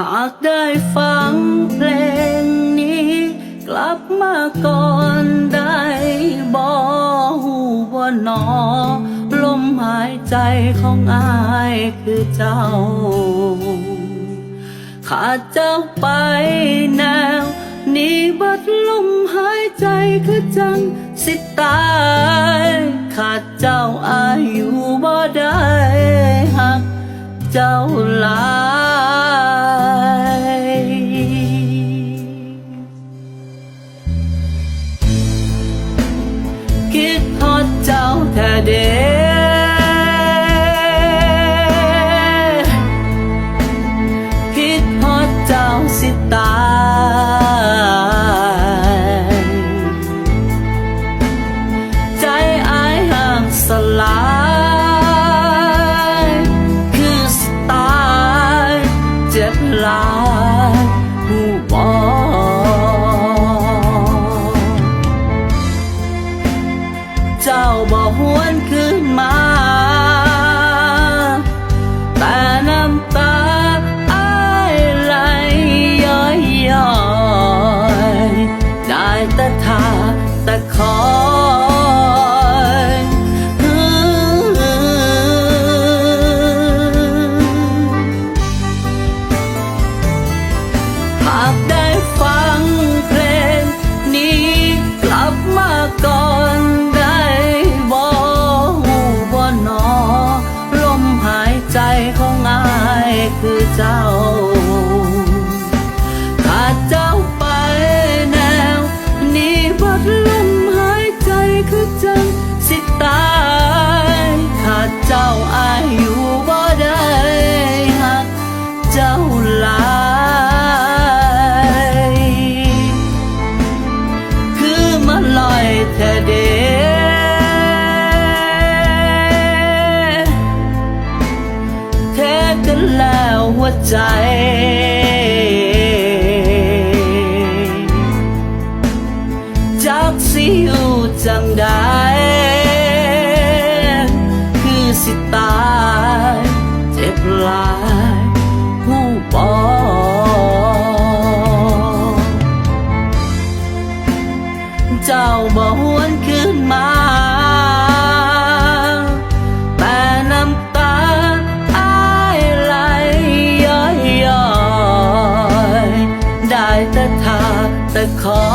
หากได้ฟังเพลงนี้ กลับมาก่อนได้บอหูบ่หนอ ลมหายใจของอายคือเจ้า ขาดเจ้าไปแนว นี้บัดลมหายใจคือจังสิตาย ขาดเจ้าอายุบ่ได้หัก เจ้าลา เจ้าแท้เดคิดฮอดเจ้าสิตายใจอายห่างสลายคือสตายเจ็บลายหูบอก เจ้าบอกหวนคืนมา ใจ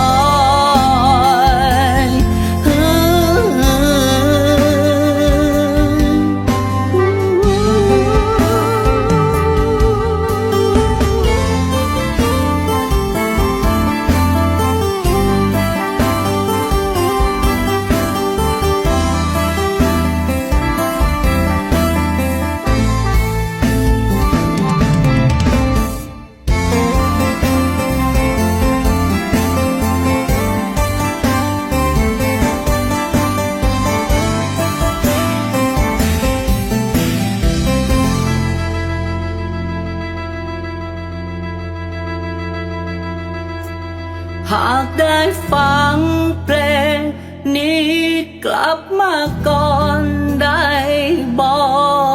ค หากได้ฟังเพลงนี้กลับมาก่อนได้บอ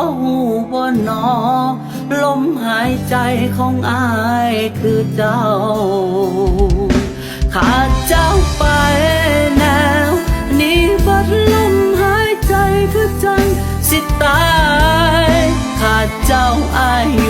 กหูบ่นอลมหายใจของอายคือเจ้า ขาดเจ้าไปแนว นี้บัดลมหายใจคือจังสิตาย ขาดเจ้าอายุบ่ได้